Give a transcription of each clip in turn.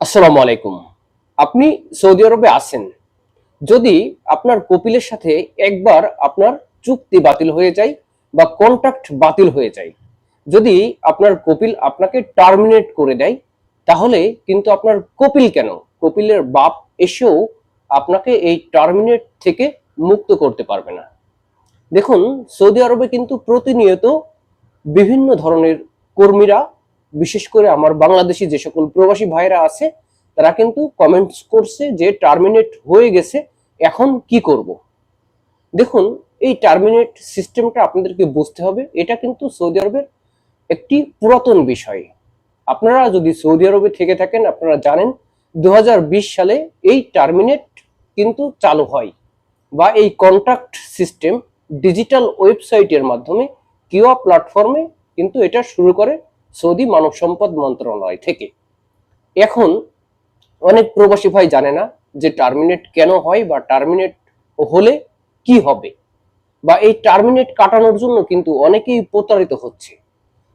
আসসালামু আলাইকুম। আপনি সৌদি আরবে আছেন। যদি আপনার কপিলের সাথে একবার আপনার চুক্তি বাতিল হয়ে যায় বা কন্ট্রাক্ট বাতিল হয়ে যায়, যদি আপনার কপিল আপনাকে টার্মিনেট করে দেয়, তাহলে কিন্তু আপনার কপিল কেন? কপিলের বাপ এসেও আপনাকে এই টার্মিনেট থেকে মুক্ত করতে পারবে না। দেখুন, সৌদি আরবে কিন্তু প্রতিনিয়ত বিভিন্ন ধরনের কর্মীরা বিশেষ করে আমার বাংলাদেশি যে সকল প্রবাসী ভাইরা আছে, তারা কিন্তু কমেন্টস করছে যে টার্মিনেট হয়ে গেছে, এখন কি করব? দেখুন, এই টার্মিনেট সিস্টেমটা আপনাদেরকে বুঝতে হবে, এটা কিন্তু সৌদি আরবের একটি পুরাতন বিষয়। আপনারা যদি সৌদি আরবে থেকে থাকেন, আপনারা জানেন দু হাজার বিশ সালে এই টার্মিনেট কিন্তু চালু হয় বা এই কন্ট্রাক্ট সিস্টেম ডিজিটাল ওয়েবসাইটের মাধ্যমে কিওয়া প্ল্যাটফর্মে কিন্তু এটা শুরু করে সৌদি মানব সম্পদ মন্ত্রণালয় থেকে। এখন অনেক প্রবাসী ভাই জানে না যে টার্মিনেট কেন হয় বা টার্মিনেট হলে কি হবে। বা এই টার্মিনেট কাটানোর জন্য কিন্তু অনেকেই প্রতারিত হচ্ছে।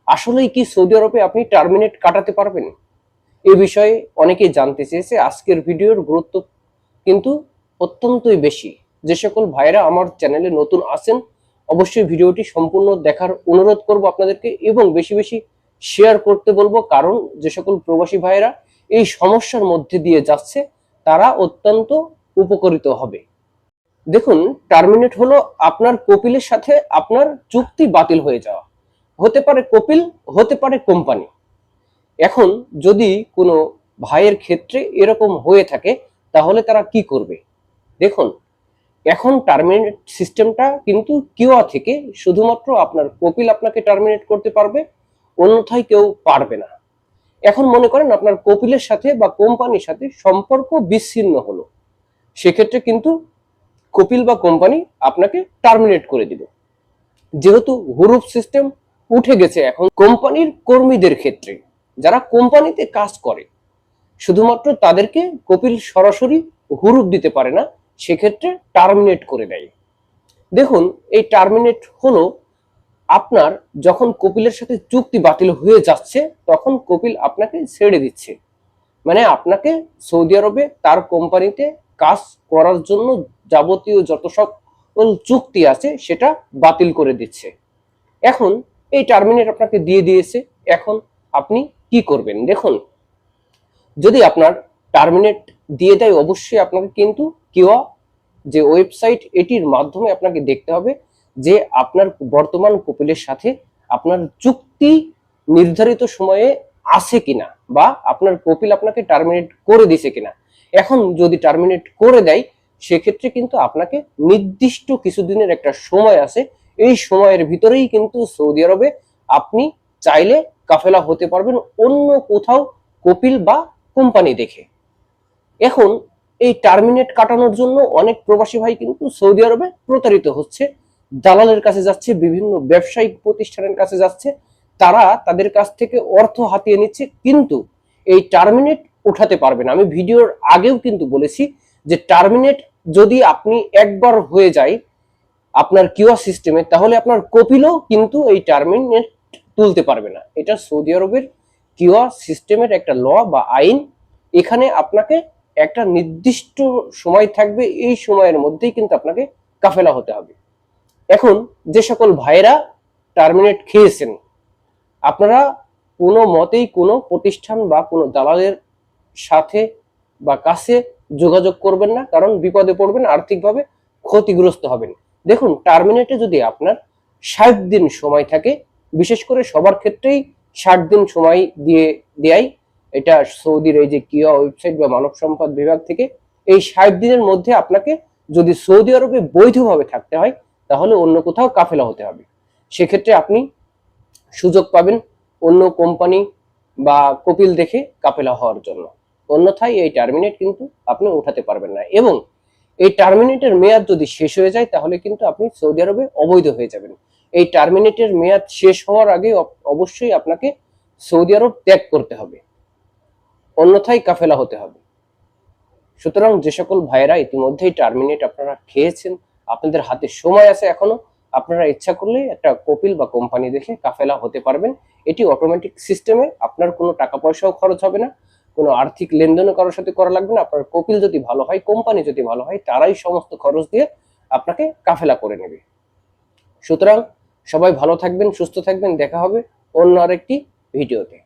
আসলেই কি সৌদি আরবে আপনি টার্মিনেট কাটাতে পারবেন? এ বিষয়ে অনেকেই জানতে চেয়েছে। আজকের ভিডিওর গুরুত্ব কিন্তু অত্যন্তই বেশি। যে সকল ভাইরা আমার চ্যানেলে নতুন আছেন, অবশ্যই ভিডিওটি সম্পূর্ণ দেখার অনুরোধ করব আপনাদেরকে এবং বেশি বেশি শেয়ার করতে বলব। কারণ যে সকল প্রবাসী ভাইরা এই সমস্যার মধ্যে দিয়ে যাচ্ছে, তারা অত্যন্ত উপকৃত হবে। দেখুন টার্মিনেট হলো আপনার কপিলের সাথে আপনার চুক্তি বাতিল হয়ে যাওয়া। হতে পারে কপিল, হতে পারে কোম্পানি। এখন যদি কোনো ভাইয়ের ক্ষেত্রে এরকম হয়ে থাকে, তাহলে তারা কি করবে? দেখুন, এখন টার্মিনেট সিস্টেমটা কিন্তু কিওয়া থেকে শুধুমাত্র আপনার কপিল আপনাকে টার্মিনেট করতে পারবে। অন্যথায় কেউ পারবে না। এখন মনে করেন আপনার কপিলের সাথে বা কোম্পানির সাথে সম্পর্ক বিচ্ছিন্ন হলো। সেক্ষেত্রে কিন্তু কপিল বা কোম্পানি আপনাকে টার্মিনেট করে দিবে যেহেতু হুরুপ সিস্টেম উঠে গেছে এখন কোম্পানির কর্মীদের ক্ষেত্রে, যারা কোম্পানিতে কাজ করে, শুধুমাত্র তাদেরকে কপিল সরাসরি হুরুপ দিতে পারে না, সেক্ষেত্রে টার্মিনেট করে দেয়। দেখুন, এই টার্মিনেট হলো আপনার যখন কপিলের সাথে চুক্তি বাতিল হয়ে যাচ্ছে, তখন কপিল আপনাকে ছেড়ে দিচ্ছে। মানে আপনাকে সৌদি আরবে তার কোম্পানিতে কাজ করার জন্য যাবতীয় যত সব চুক্তি আছে, সেটা বাতিল করে দিচ্ছে। এখন এই টার্মিনেট আপনাকে দিয়ে দিয়েছে। এখন আপনি কি করবেন? দেখুন, যদি আপনার টার্মিনেট দিয়ে দেয়, অবশ্যই আপনাকে কিন্তু কিওয়া যে ওয়েবসাইট, এটির মাধ্যমে আপনাকে দেখতে হবে। যে আপনার বর্তমান কপিলের সাথে আপনার চুক্তি নির্ধারিত সময়ে আছে কিনা বা আপনার কপিল আপনাকে টার্মিনেট করে দিছে কিনা। এখন যদি টার্মিনেট করে দেয়, সেক্ষেত্রে কিন্তু আপনাকে নির্দিষ্ট কিছুদিনের একটা সময় আছে। এই সময়ের ভিতরেই কিন্তু সৌদি আরবে আপনি চাইলে কাফেলা হতে পারবেন অন্য কোথাও কপিল বা কোম্পানি দেখে। এখন এই টার্মিনেট কাটানোর জন্য অনেক প্রবাসী ভাই কিন্তু সৌদি আরবে প্রতারিত হচ্ছে। দালালের কাছে যাচ্ছে, বিভিন্ন ব্যবসায়িক প্রতিষ্ঠানের কাছে যাচ্ছে, তারা তাদের কাছ থেকে অর্থ হাতিয়ে নিচ্ছে, কিন্তু এই টার্মিনেট উঠাতে পারবে না। আমি ভিডিওর আগেও কিন্তু বলেছি যে টার্মিনেট যদি আপনি একবার হয়ে যায় আপনার কিওয়া সিস্টেমে, তাহলে আপনার কপিলও কিন্তু এই টার্মিনেট তুলতে পারবে না। এটা সৌদি আরবের কিওয়া সিস্টেমের একটা ল বা আইন। এখানে আপনাকে একটা নির্দিষ্ট সময় থাকবে, এই সময়ের মধ্যেই কিন্তু আপনাকে কাফেলা হতে হবে। এখন যে সকল ভাইরা টার্মিনেট খেয়েছেন, আপনারা কোনো মতেই কোনো প্রতিষ্ঠান বা কোনো দালালের সাথে বা কাছে যোগাযোগ করবেন না, কারণ বিপদে পড়বেন, আর্থিকভাবে ক্ষতিগ্রস্ত হবেন। দেখুন টার্মিনেটে যদি আপনার ষাট দিন সময় থাকে, বিশেষ করে সবার ক্ষেত্রেই ষাট দিন সময় দিয়ে দেয় এটা সৌদির এই যে কিয়া ওয়েবসাইট বা মানব সম্পদ বিভাগ থেকে, এই ষাট দিনের মধ্যে আপনাকে যদি সৌদি আরবে বৈধভাবে থাকতে হয় তাহলে অন্য কোথাও কাফেলা হতে হবে। সেক্ষেত্রে আপনি সুযোগ পাবেন অন্য কোম্পানি বা কপিল দেখে কাফেলা হওয়ার জন্য। অন্যথায় এই টার্মিনেট কিন্তু আপনি উঠাতে পারবেন না এবং এই টার্মিনেটের মেয়াদ যদি শেষ হয়ে যায়, তাহলে কিন্তু আপনি সৌদি আরবে অবৈধ হয়ে যাবেন। এই টার্মিনেটের মেয়াদ শেষ হওয়ার আগে অবশ্যই আপনাকে সৌদি আরব ত্যাগ করতে হবে। অন্যথায় কাফেলা হতে হবে। সুতরাং যে সকল ভাইয়েরা ইতিমধ্যেই টার্মিনেট আপনারা খেয়েছেন আপনাদের হাতে সময় আছে এখনও, আপনারা ইচ্ছা করলে একটা কপিল বা কোম্পানি দেখে কাফেলা হতে পারবেন। এটি অটোমেটিক সিস্টেমে আপনার কোনো টাকা পয়সাও খরচ হবে না, কোনো আর্থিক লেনদেনও কারোর সাথে করা লাগবে না। আপনার কপিল যদি ভালো হয়, কোম্পানি যদি ভালো হয়, তারাই সমস্ত খরচ দিয়ে আপনাকে কাফেলা করে নেবে। সুতরাং সবাই ভালো থাকবেন, সুস্থ থাকবেন, দেখা হবে অন্য আরেকটি ভিডিওতে।